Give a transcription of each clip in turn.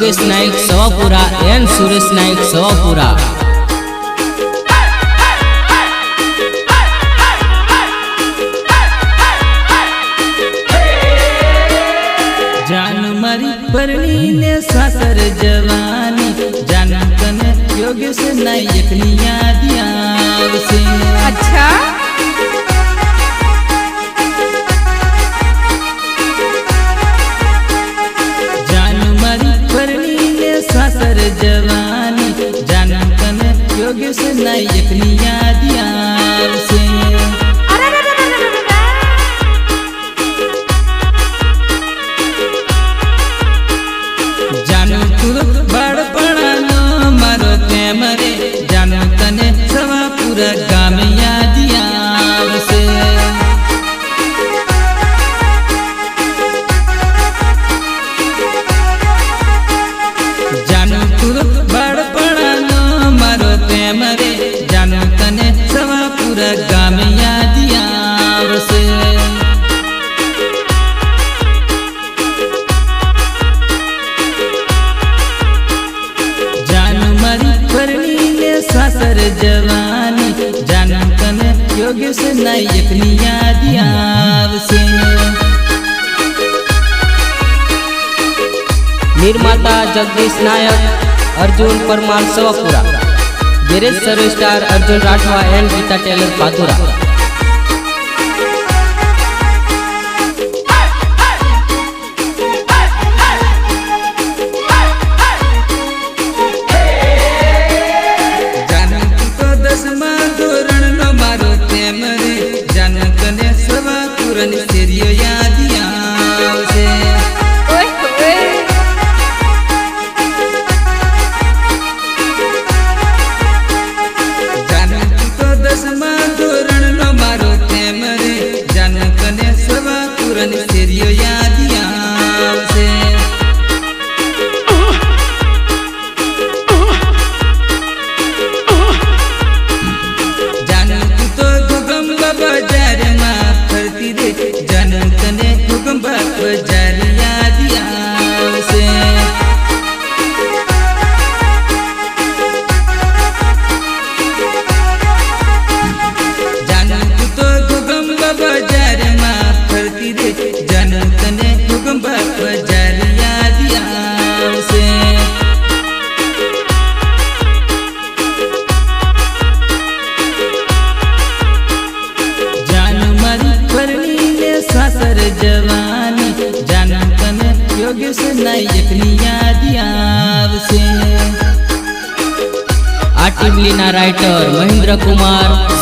Yogesh Naik Savapura N Suresh Naik Savapura. जान मरी परनी ने सासर जान कने yekniya Parmar Savapura. Garage service star Arjun Rathwa and Geeta Tailor Patura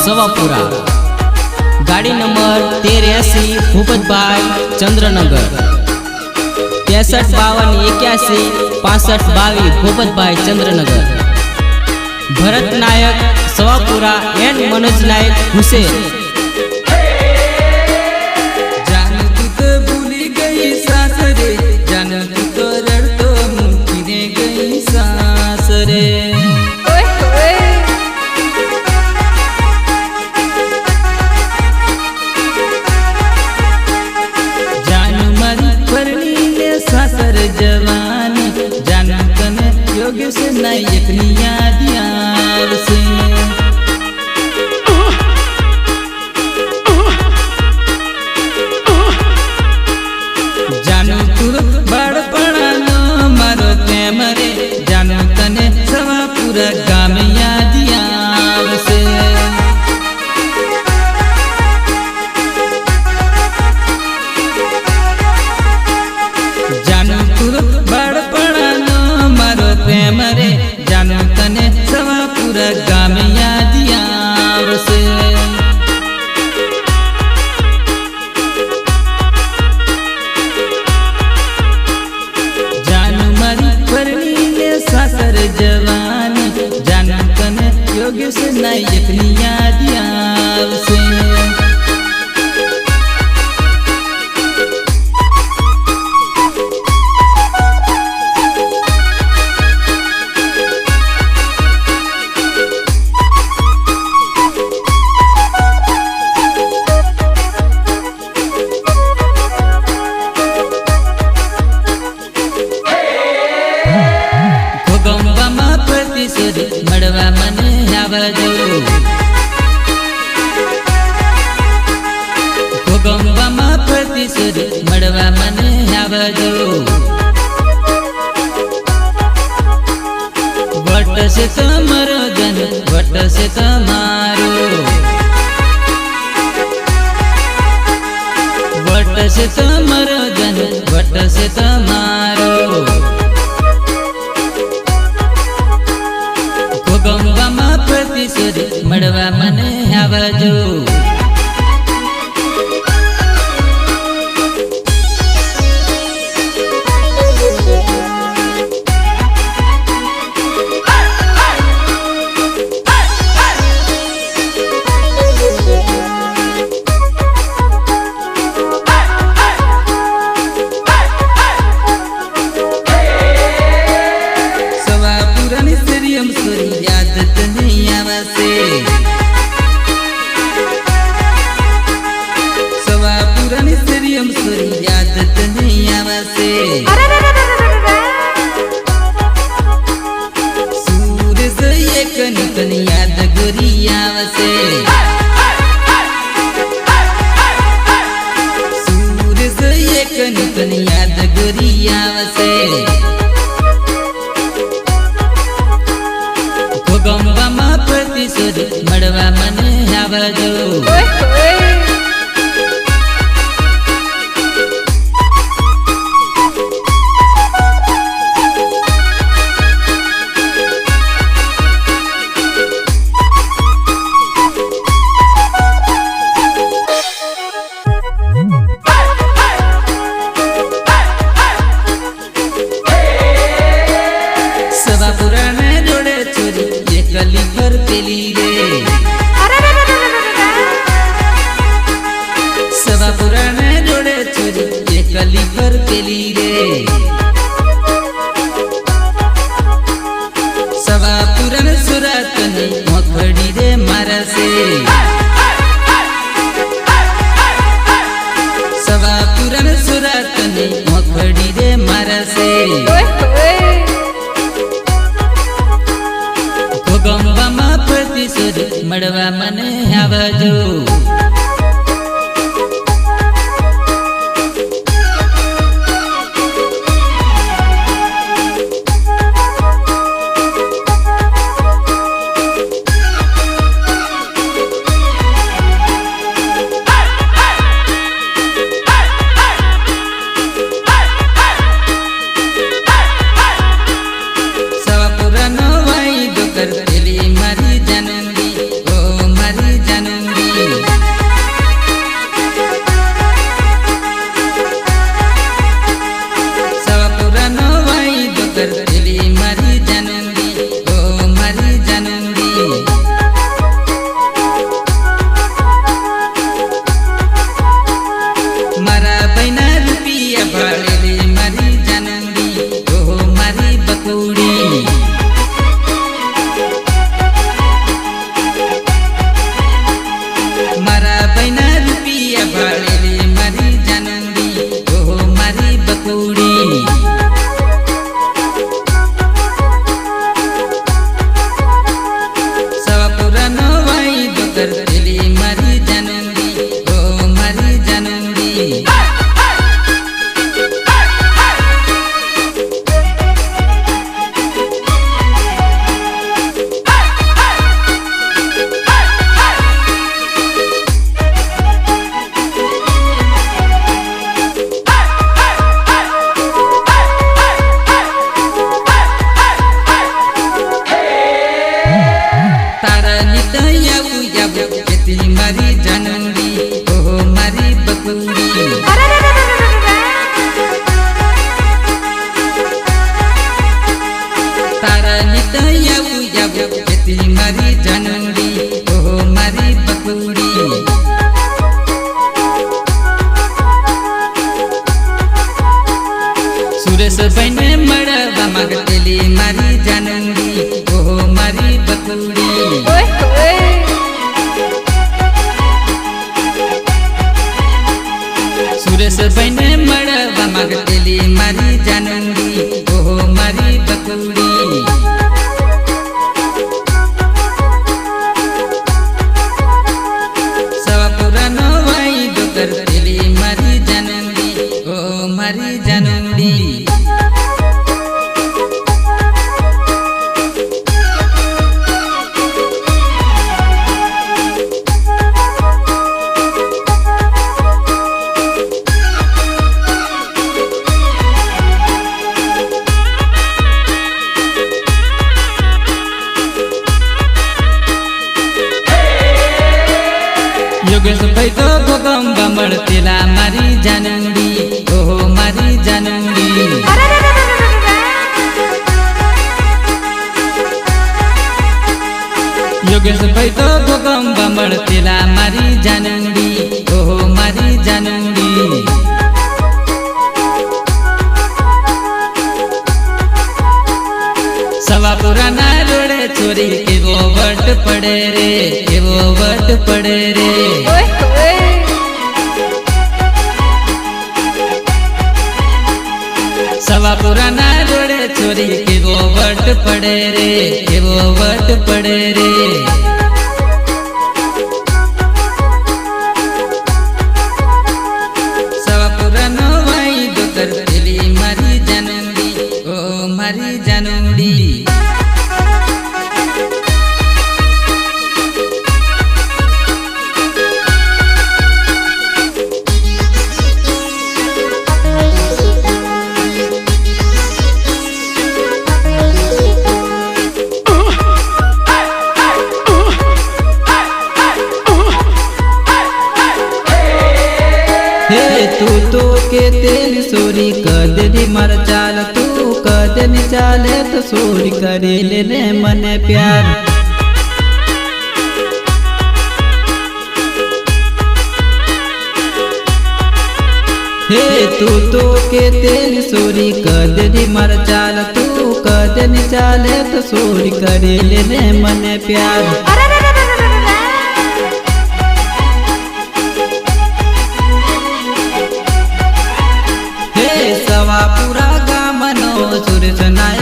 Savapura. गाड़ी नंबर तेरासी भूपतबाग चंद्रनगर। तैसठ बावन इक्यासी पांसठ बावी भूपतबाग चंद्रनगर। भरत नायक सवापुरा, एंड मनोज नायक, हुसैन। Yeah. છે તમારો ધન વટ છે તમારો. ગમવામાં પ્રતિશોધ મળવા મને આવજો. તન યાદ ગુરી વટ પડે રે એવો વટ પડે રે. સવા પુરાના જોડે છોરી કેવો વટ પડે રે કેવો વટ પડે રે. हे तू तो के तेल सोरी कदनी मर चाल, तू कदनी चाले तो सोरी करे ले मन प्यार। हे तू तो के तेल सूरी कदनी मर चाल, तू कदनी चाले तो सूरी करे ले मन प्यार। अरे tonight.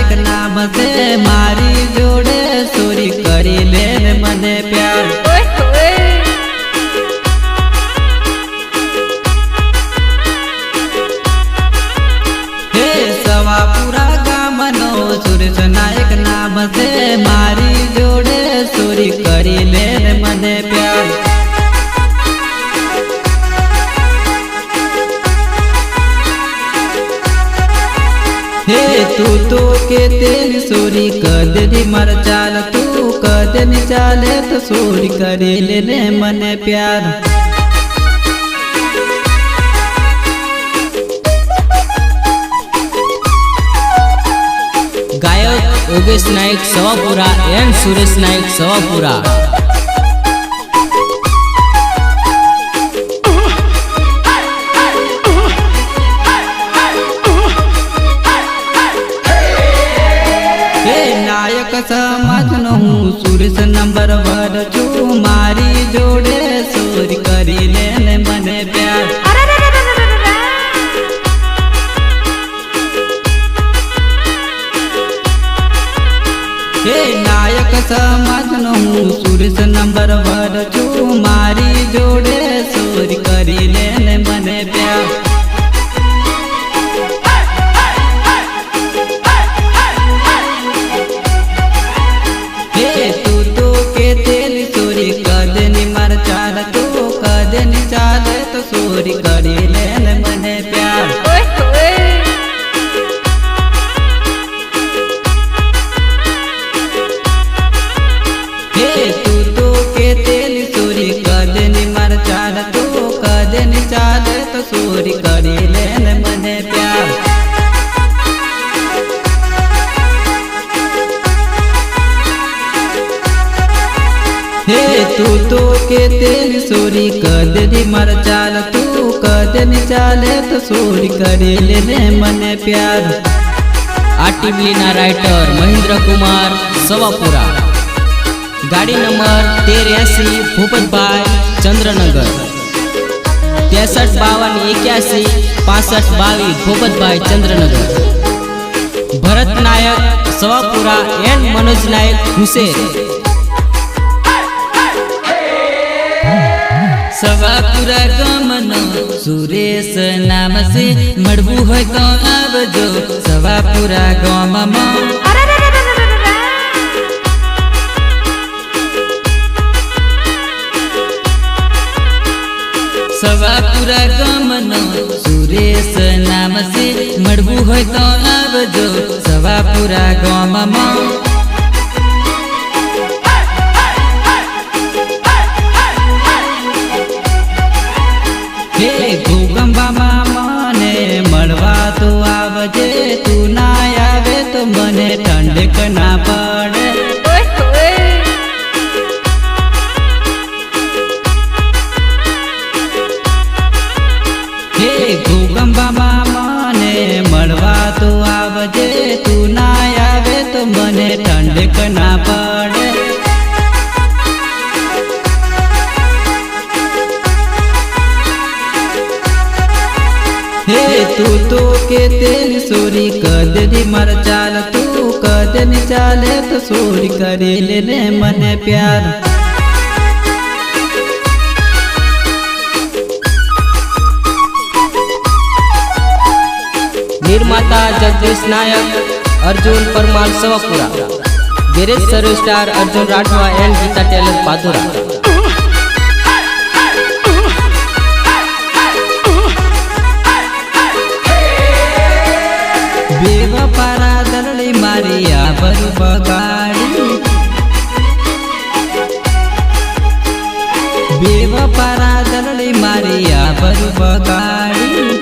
કદની માર ચાલ તું કદની ચાલે તો સોરી કરી લે ને મને પ્યાર ગાયક યોગેશ નાયક Savapura and Suresh Nayak સવાપુરા Suresh number વર છું મારી જોડે સુર કરી લે મને પ્યાર. હે નાયક સમાજનો હું સુરેશ નંબર વર છું મારી ચાલ, તું કદની ચાલે તો સૂર કરી લે ને મને પ્યાર. આ ટીમલીના રાઇટર મહેન્દ્ર કુમાર સવાપુરા. ગાડી નંબર તેર એસી ભૂપતભાઈ ચંદ્રનગર. ત્રેસઠ બાવન એક્યાસી પાસઠ બાવીસ ભૂપતભાઈ ચંદ્રનગર. ભરત નાયક સવાપુરા એન્ડ મનોજ નાયક હુસેન. સવાપુરા ગામનો. સુરેશ નામ છે મળવું હોય તો આવજો. સવાપુરા ગામમાં સવાપુરા ગામનો. સુરેશ નામ છે મળવું હોય તો આવજો. સવાપુરા ગામમાં प्यार। निर्माता Jagdish Nayak, Arjun Parmar Savapura. Garage service star, Arjun Rathwa and Geeta Tailor Padhura बेवपारा दरळी मारी आभर बघा બેવપરા દરડી મારી આભરું બગાડી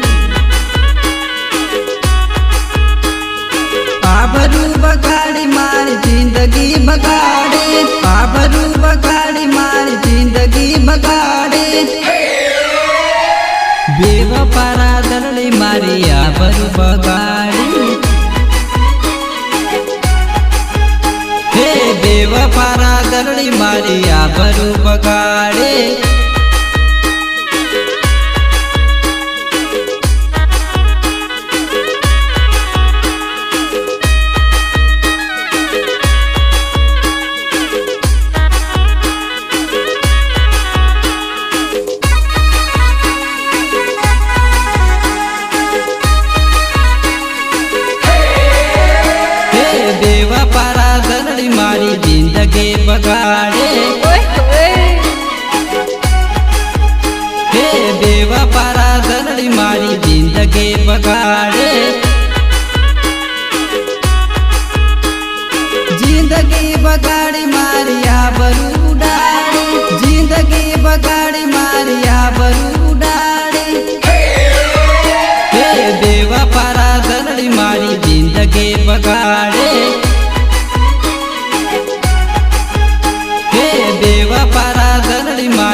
આભરું બગાડી મારી જિંદગી બગાડી આભરું બગાડી મારી જિંદગી બગાડી બેવપરા દરડી મારી આભરું મારી આબરૂ બગાડે.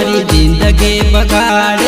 મારી જિંદગી બગાડ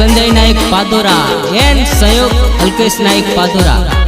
સંજય નાયક પાદોરા. એન્ડ સહયોગ અલ્કેશ નાયક પાદોરા.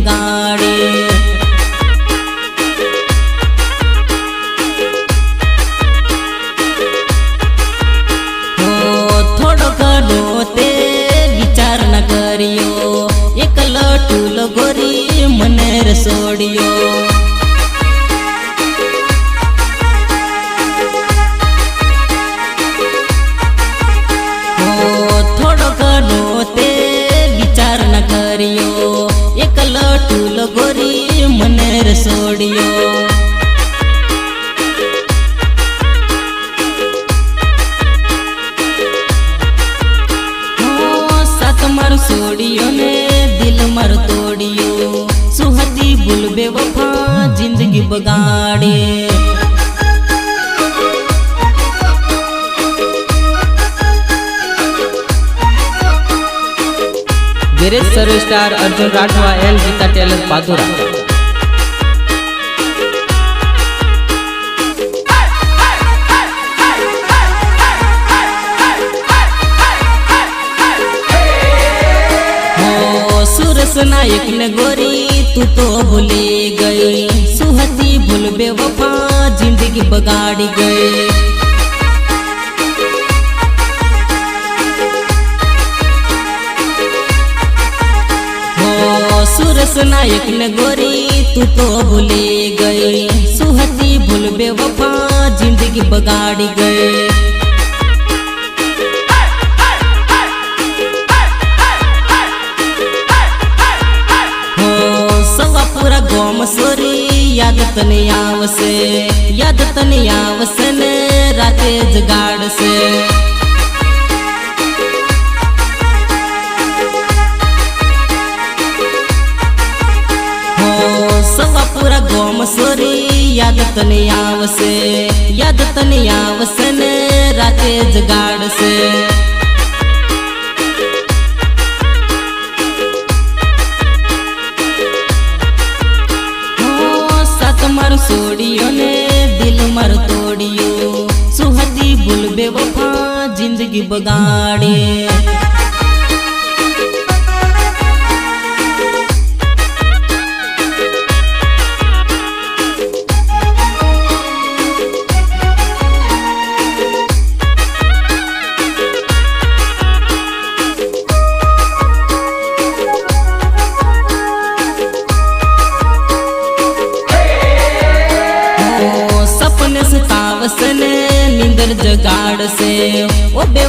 गाड़ी। garage service star Arjun Rathwa and Geeta Tailor Padura हो सुरस नायक ने गोरी तू तो भूली गई सुहती भूल बेवफा जिंदगी बगाड़ी गई सुना एक न गोरी, तू तो भूले गई सुहती भूल बेवफा, ज़िंदगी बगाड़ गई तन सवा पूरा गोम सोरी, याद तने आवसे। याद तने आवसे ने, राते जगाड़ से। યાદ તને આવશે, યાદ તને આવશે ને રાતે જગાડશે. મારું છોડ્યો ને દિલ મારું તોડ્યો. સુહતી ભૂલ બે વફા જિંદગી બગાડે જગાડશે ઓ બે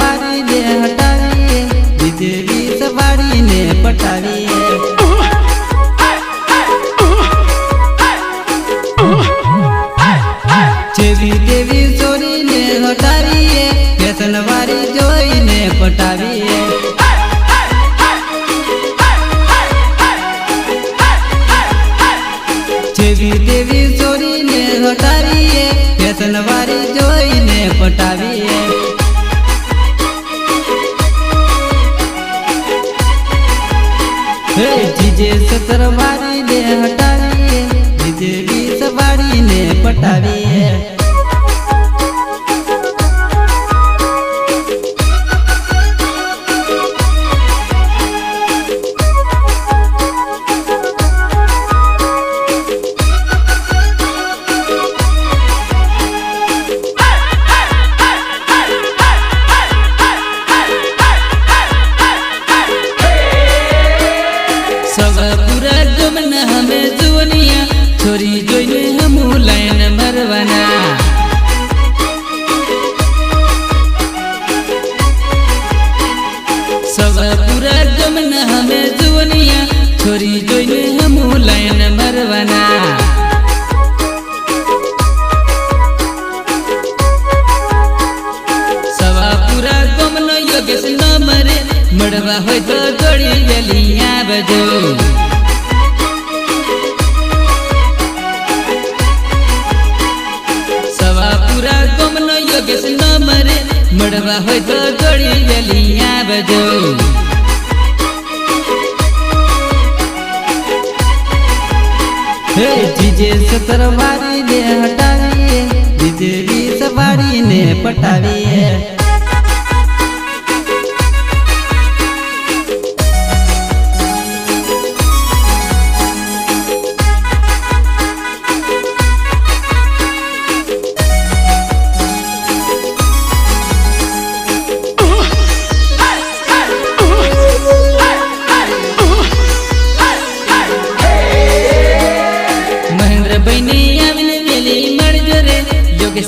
Nobody હે જીજે સતર મારીને હટાવીએ જીજે વીસ વાળીને પટાવીએ.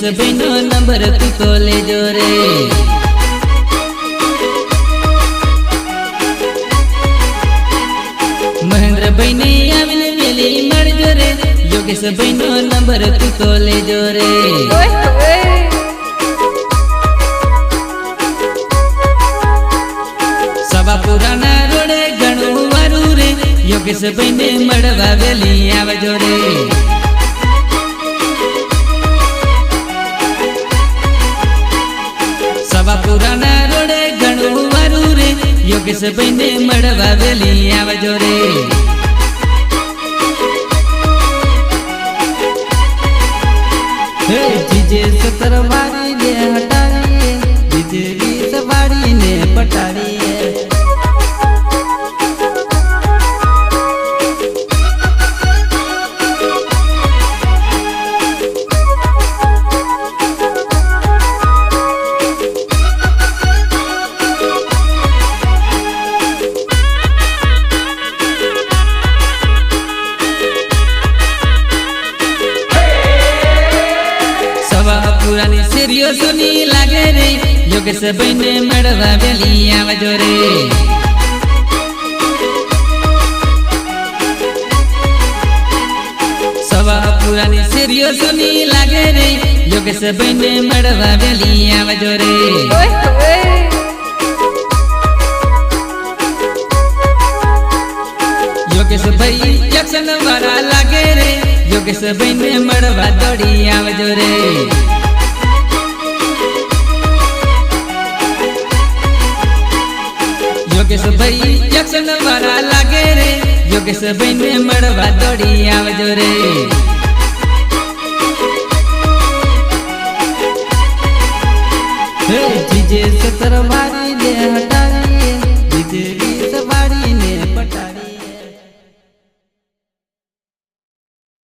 યોગેશભાઈ નો નંબર તું તો લેજો રે. મહેન્દ્રભાઈ ને આવીને મેલી મળજો રે. યોગેશભાઈ નો નંબર તું તો લેજો રે. સવા પુરાના રોડે ઘણું વારું રે. યોગેશભાઈ ને મળવા વેલી આવજો રે. સવા પુરાના રોડે ઘણું વારું રે. યોગેશભાઈ ને મળવા વેલી આવજો રે. જીજે સતર શેરીઓ સુની લાગે રે યોગેશભાઈ ને મળવા વેલી આવજો રે સવા પુરાની શેરીઓ સુની લાગે રે યોગેશભાઈ ને મળવા વેલી આવજો રે ઓય ઓય યોગેશભાઈ એક્શન વાળા લાગે રે યોગેશભાઈ ને મળવા દોડી આવજો રે યોગેશભાઈ યક્ષન વાળા લાગે રે. યોગેશભાઈ ને મળવા દોડી આવજો રે. જીજે સતર વારીને હટાવીએ. જીજે